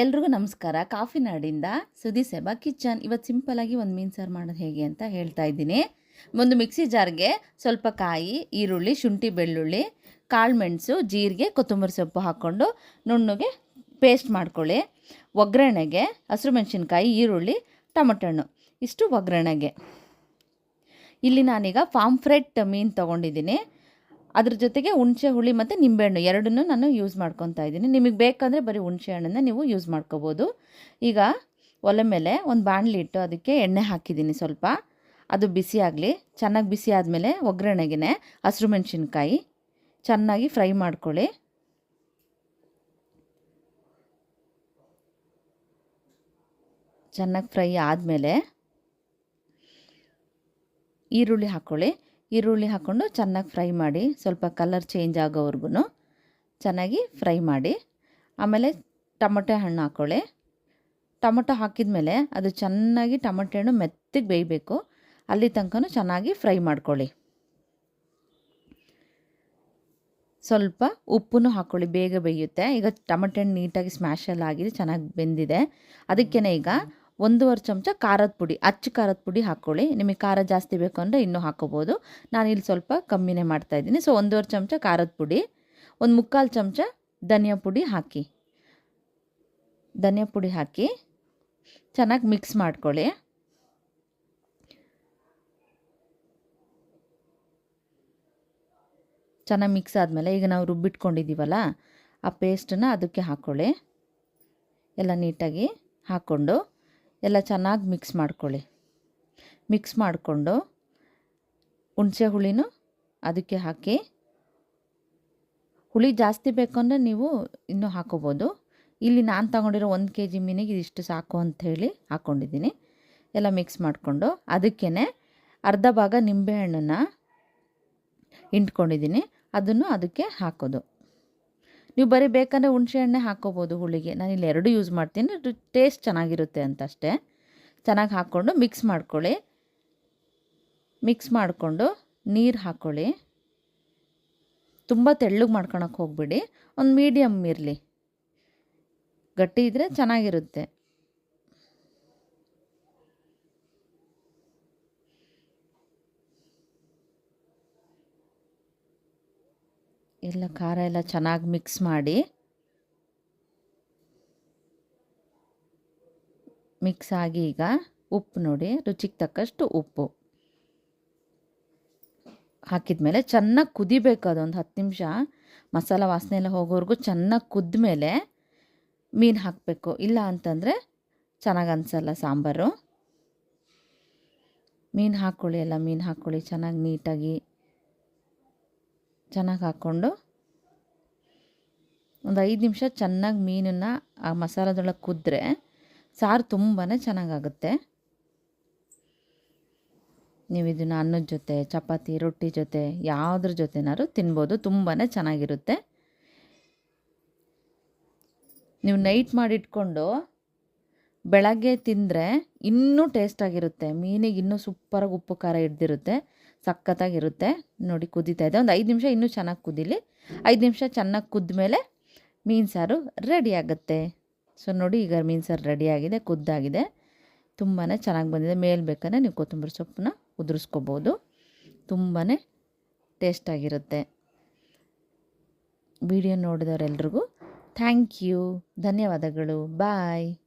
ಎಲ್ರಿಗೂ ನಮಸ್ಕಾರ. ಕಾಫಿ ನಾಡಿಂದ ಸುದಿ ಸೆಬಾ ಕಿಚನ್. ಇವತ್ತು ಸಿಂಪಲಾಗಿ ಒಂದು ಮೀನು ಸಾರು ಮಾಡೋದು ಹೇಗೆ ಅಂತ ಹೇಳ್ತಾ ಇದ್ದೀನಿ. ಒಂದು ಮಿಕ್ಸಿ ಜಾರ್ಗೆ ಸ್ವಲ್ಪ ಕಾಯಿ, ಈರುಳ್ಳಿ, ಶುಂಠಿ, ಬೆಳ್ಳುಳ್ಳಿ, ಕಾಳು ಮೆಣಸು, ಜೀರಿಗೆ, ಕೊತ್ತಂಬರಿ ಸೊಪ್ಪು ಹಾಕ್ಕೊಂಡು ನುಣ್ಣಗೆ ಪೇಸ್ಟ್ ಮಾಡ್ಕೊಳ್ಳಿ. ಒಗ್ಗರಣೆಗೆ ಹಸಿರು ಮೆಣಸಿನ್ಕಾಯಿ, ಈರುಳ್ಳಿ, ಟೊಮೊಟೊ ಹಣ್ಣು. ಇಷ್ಟು ಒಗ್ಗರಣೆಗೆ. ಇಲ್ಲಿ ನಾನೀಗ ಫಾರ್ಮ್ ಫ್ರೆಟ್ ಮೀನು ತೊಗೊಂಡಿದ್ದೀನಿ. ಅದ್ರ ಜೊತೆಗೆ ಹುಣಸೆ ಹುಳಿ ಮತ್ತು ನಿಂಬೆಹಣ್ಣು ಎರಡನ್ನೂ ನಾನು ಯೂಸ್ ಮಾಡ್ಕೊತಾ ಇದ್ದೀನಿ. ನಿಮಗೆ ಬೇಕಂದರೆ ಬರೀ ಹುಣಸೆ ಹಣ್ಣನ್ನು ನೀವು ಯೂಸ್ ಮಾಡ್ಕೋಬೋದು. ಈಗ ಒಲೆ ಮೇಲೆ ಒಂದು ಬಾಣಲಿ ಇಟ್ಟು ಅದಕ್ಕೆ ಎಣ್ಣೆ ಹಾಕಿದ್ದೀನಿ ಸ್ವಲ್ಪ. ಅದು ಬಿಸಿ ಆಗಲಿ, ಚೆನ್ನಾಗಿ ಬಿಸಿ ಆದಮೇಲೆ ಒಗ್ಗರಣೆಗೆ ಹಸಿರು ಮೆಣಸಿನ್ಕಾಯಿ ಚೆನ್ನಾಗಿ ಫ್ರೈ ಮಾಡ್ಕೊಳ್ಳಿ. ಚೆನ್ನಾಗಿ ಫ್ರೈ ಆದಮೇಲೆ ಈರುಳ್ಳಿ ಹಾಕ್ಕೊಳ್ಳಿ ಈರುಳ್ಳಿ ಹಾಕ್ಕೊಂಡು ಚೆನ್ನಾಗಿ ಫ್ರೈ ಮಾಡಿ, ಸ್ವಲ್ಪ ಕಲರ್ ಚೇಂಜ್ ಆಗೋವರೆಗೂ ಚೆನ್ನಾಗಿ ಫ್ರೈ ಮಾಡಿ, ಆಮೇಲೆ ಟೊಮೊಟೊ ಹಣ್ಣು ಹಾಕ್ಕೊಳ್ಳಿ ಟೊಮೊಟೊ ಹಾಕಿದ ಮೇಲೆ ಅದು ಚೆನ್ನಾಗಿ ಟೊಮೊಟೊ ಹಣ್ಣು ಮೆತ್ತಗೆ ಬೇಯಬೇಕು, ಅಲ್ಲಿ ತನಕ ಚೆನ್ನಾಗಿ ಫ್ರೈ ಮಾಡ್ಕೊಳ್ಳಿ. ಸ್ವಲ್ಪ ಉಪ್ಪನ್ನು ಹಾಕ್ಕೊಳ್ಳಿ ಬೇಗ ಬೇಯುತ್ತೆ. ಈಗ ಟೊಮಟೊ ಹಣ್ಣು ನೀಟಾಗಿ ಸ್ಮ್ಯಾಶಲ್ಲಾಗಿದೆ ಚೆನ್ನಾಗಿ ಬೆಂದಿದೆ. ಅದಕ್ಕೇ ಈಗ ಒಂದೂವರೆ ಚಮಚ ಖಾರದ ಪುಡಿ, ಅಚ್ಚ ಖಾರದ ಪುಡಿ ಹಾಕ್ಕೊಳ್ಳಿ ನಿಮಗೆ ಖಾರ ಜಾಸ್ತಿ ಬೇಕು ಅಂದರೆ ಇನ್ನೂ ಹಾಕೋಬೋದು. ನಾನು ಇಲ್ಲಿ ಸ್ವಲ್ಪ ಕಮ್ಮಿನೇ ಮಾಡ್ತಾಯಿದ್ದೀನಿ ಸೊ ಒಂದೂವರೆ ಚಮಚ ಖಾರದ ಪುಡಿ, ಒಂದು ಮುಕ್ಕಾಲು ಚಮಚ ಧನಿಯಾ ಪುಡಿ ಹಾಕಿ. ಧನಿಯಾ ಪುಡಿ ಹಾಕಿ ಚೆನ್ನಾಗಿ ಮಿಕ್ಸ್ ಮಾಡ್ಕೊಳ್ಳಿ. ಚೆನ್ನಾಗಿ ಮಿಕ್ಸ್ ಆದಮೇಲೆ ಈಗ ನಾವು ರುಬ್ಬಿಟ್ಕೊಂಡಿದ್ದೀವಲ್ಲ, ಆ ಪೇಸ್ಟನ್ನು ಅದಕ್ಕೆ ಹಾಕ್ಕೊಳ್ಳಿ ಎಲ್ಲ ನೀಟಾಗಿ ಹಾಕ್ಕೊಂಡು ಎಲ್ಲ ಚೆನ್ನಾಗಿ ಮಿಕ್ಸ್ ಮಾಡ್ಕೊಳ್ಳಿ. ಮಿಕ್ಸ್ ಮಾಡಿಕೊಂಡು ಹುಣಸೆ ಹುಳಿನೂ ಅದಕ್ಕೆ ಹಾಕಿ. ಹುಳಿ ಜಾಸ್ತಿ ಬೇಕು ಅಂದರೆ ನೀವು ಇನ್ನೂ ಹಾಕೋಬೋದು. ಇಲ್ಲಿ ನಾನು ತಗೊಂಡಿರೋ ಒಂದು ಕೆ ಜಿ ಮೀನಿಗೆ ಇದಿಷ್ಟು ಸಾಕು ಅಂಥೇಳಿ ಹಾಕ್ಕೊಂಡಿದ್ದೀನಿ ಎಲ್ಲ ಮಿಕ್ಸ್ ಮಾಡಿಕೊಂಡು ಅದಕ್ಕೇ ಅರ್ಧ ಭಾಗ ನಿಂಬೆಹಣ್ಣನ್ನು ಹಿಂಡ್ಕೊಂಡಿದ್ದೀನಿ. ಅದನ್ನು ಅದಕ್ಕೆ ಹಾಕೋದು. ನೀವು ಬರೀ ಬೇಕಂದರೆ ಹುಣಸೆ ಹಣ್ಣೆ ಹಾಕ್ಕೋಬೋದು ಹುಳಿಗೆ. ನಾನು ಇಲ್ಲಿ ಎರಡು ಯೂಸ್ ಮಾಡ್ತೀನಿ. ಟೇಸ್ಟ್ ಚೆನ್ನಾಗಿರುತ್ತೆ ಅಂತ ಅಷ್ಟೇ ಚೆನ್ನಾಗಿ ಹಾಕ್ಕೊಂಡು ಮಿಕ್ಸ್ ಮಾಡ್ಕೊಳ್ಳಿ. ಮಿಕ್ಸ್ ಮಾಡಿಕೊಂಡು ನೀರು ಹಾಕ್ಕೊಳ್ಳಿ. ತುಂಬ ತೆಳ್ಳಗೆ ಮಾಡ್ಕೊಳಕ್ಕೆ ಹೋಗ್ಬಿಡಿ. ಒಂದು ಮೀಡಿಯಮ್ ಇರಲಿ. ಗಟ್ಟಿ ಇದ್ದರೆ ಚೆನ್ನಾಗಿರುತ್ತೆ. ಎಲ್ಲ ಖಾರ ಎಲ್ಲ ಚೆನ್ನಾಗಿ ಮಿಕ್ಸ್ ಮಾಡಿ ಮಿಕ್ಸ್ ಆಗಿ ಈಗ ಉಪ್ಪು ನೋಡಿ, ರುಚಿಗೆ ತಕ್ಕಷ್ಟು ಉಪ್ಪು. ಹಾಕಿದ ಮೇಲೆ ಚೆನ್ನಾಗಿ ಕುದಿಬೇಕು ಅದೊಂದು ಹತ್ತು ನಿಮಿಷ. ಮಸಾಲ ವಾಸನೆ ಎಲ್ಲ ಹೋಗೋವರೆಗೂ ಚೆನ್ನಾಗಿ ಕುದ್ದ ಮೇಲೆ ಮೀನು ಹಾಕಬೇಕು. ಇಲ್ಲ ಅಂತಂದರೆ ಚೆನ್ನಾಗಿ ಅನಿಸಲ್ಲ ಸಾಂಬಾರು. ಮೀನು ಹಾಕ್ಕೊಳ್ಳಿ ಎಲ್ಲ ಮೀನು ಹಾಕ್ಕೊಳ್ಳಿ ಚೆನ್ನಾಗಿ ನೀಟಾಗಿ. ಚೆನ್ನಾಗಿ ಹಾಕ್ಕೊಂಡು ಒಂದು ಐದು ನಿಮಿಷ ಚೆನ್ನಾಗಿ ಮೀನನ್ನು ಆ ಮಸಾಲದೊಳಗೆ ಕುದ್ರೆ ಸಾರು ತುಂಬಾ ಚೆನ್ನಾಗಾಗುತ್ತೆ. ನೀವು ಇದನ್ನು ಅನ್ನದ ಜೊತೆ, ಚಪಾತಿ, ರೊಟ್ಟಿ ಜೊತೆ, ಯಾವುದ್ರ ಜೊತೆನಾದ್ರು ತಿನ್ಬೋದು ತುಂಬಾ ಚೆನ್ನಾಗಿರುತ್ತೆ. ನೀವು ನೈಟ್ ಮಾಡಿಟ್ಕೊಂಡು ಬೆಳಗ್ಗೆ ತಿಂದರೆ ಇನ್ನೂ ಟೇಸ್ಟಾಗಿರುತ್ತೆ ಮೀನಿಗೆ ಇನ್ನೂ ಸೂಪರಾಗಿ ಉಪ್ಪು, ಖಾರ ಹಿಡ್ದಿರುತ್ತೆ. ಸಖತ್ತಾಗಿರುತ್ತೆ. ನೋಡಿ ಕುದೀತಾ ಇದೆ. ಒಂದು ಐದು ನಿಮಿಷ ಇನ್ನೂ ಚೆನ್ನಾಗಿ ಕುದೀಲಿ. ಐದು ನಿಮಿಷ ಚೆನ್ನಾಗಿ ಕುದ್ದ ಮೇಲೆ ಮೀನು ಸಾರು ರೆಡಿ ಆಗುತ್ತೆ. ಸೊ ನೋಡಿ ಈಗ ಮೀನು ಸಾರು ರೆಡಿಯಾಗಿದೆ ಕುದ್ದಾಗಿದೆ. ತುಂಬಾ ಚೆನ್ನಾಗಿ ಬಂದಿದೆ. ಮೇಲೆ ಬೇಕಾದ್ರೆ ನೀವು ಕೊತ್ತಂಬರಿ ಸೊಪ್ಪನ್ನ ಉದುರಿಸ್ಕೋಬೋದು. ತುಂಬಾ ಟೇಸ್ಟಾಗಿರುತ್ತೆ ವಿಡಿಯೋ ನೋಡಿದವರೆಲ್ರಿಗೂ ಥ್ಯಾಂಕ್ ಯು. ಧನ್ಯವಾದಗಳು. ಬಾಯ್.